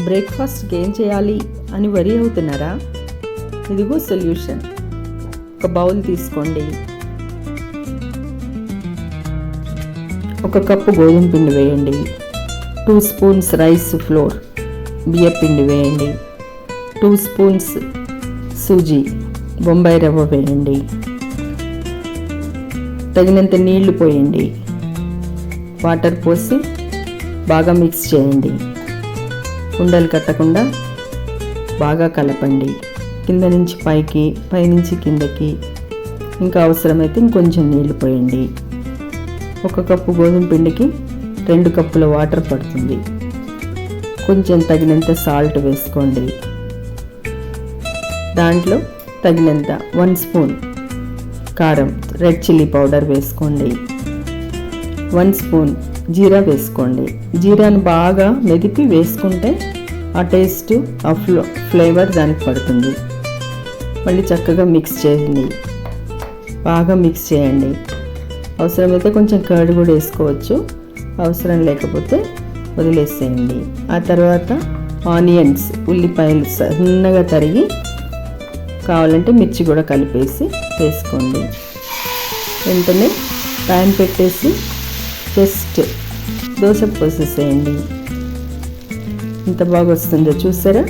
బ్రేక్ఫాస్ట్కి ఏం చేయాలి అని వరి అవుతున్నారా? ఇదిగో సొల్యూషన్. ఒక బౌల్ తీసుకోండి. ఒక కప్పు గోధుమ పిండి వేయండి. టూ స్పూన్స్ రైస్ ఫ్లోర్ బియ్యపిండి వేయండి. టూ స్పూన్స్ సూజీ బొంబాయి రవ్వ వేయండి. తగినంత నీళ్ళు పోయండి. వాటర్ పోసి బాగా మిక్స్ చేయండి. ఉండలు కట్టకుండా బాగా కలపండి. కింద నుంచి పైకి పైనుంచి కిందకి. ఇంకా అవసరమైతే ఇంకొంచెం నీళ్ళు పోయండి. ఒక కప్పు గోధుమ పిండికి రెండు కప్పుల వాటర్ పడుతుంది. కొంచెం తగినంత సాల్ట్ వేసుకోండి. దాంట్లో తగినంత వన్ స్పూన్ కారం రెడ్ చిల్లీ పౌడర్ వేసుకోండి. వన్ స్పూన్ జీరా వేసుకోండి. జీరాను బాగా మెదిపి వేసుకుంటే ఆ టేస్ట్ ఆ ఫ్లో ఫ్లేవర్ దానికి పడుతుంది. మళ్ళీ చక్కగా మిక్స్ చేయండి. బాగా మిక్స్ చేయండి. అవసరమైతే కొంచెం కర్డ్ కూడా వేసుకోవచ్చు. అవసరం లేకపోతే వదిలేసేయండి. ఆ తర్వాత ఆనియన్స్ ఉల్లిపాయలు సన్నగా తరిగి కావాలంటే మిర్చి కూడా కలిపేసి వేసుకోండి. వెంటనే ప్యాన్ పెట్టేసి జస్ట్ దోశ పోసేసేయండి ఎంత బాగా వస్తుందో చూసారా?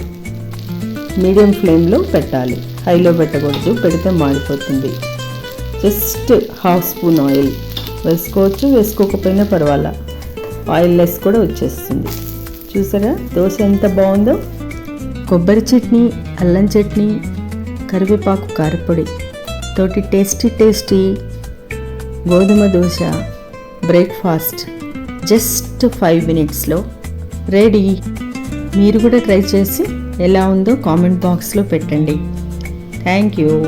మీడియం ఫ్లేమ్లో పెట్టాలి. హైలో పెట్టకూడదు. పెడితే మాడిపోతుంది. జస్ట్ హాఫ్ స్పూన్ ఆయిల్ వేసుకోవచ్చు. వేసుకోకపోయినా పర్వాలా. ఆయిల్ లెస్ కూడా వచ్చేస్తుంది. చూసారా? దోశ ఎంత బాగుందో? కొబ్బరి చట్నీ అల్లం చట్నీ కరివేపాకు కారపొడి. తోటి టేస్టీ టేస్టీ గోధుమ దోశ. బ్రేక్ఫాస్ట్. జస్ట్ ఫైవ్ మినిట్స్లో. రెడీ. మీరు కూడా ట్రై చేసి ఎలా ఉందో కామెంట్ బాక్స్లో పెట్టండి. Thank you.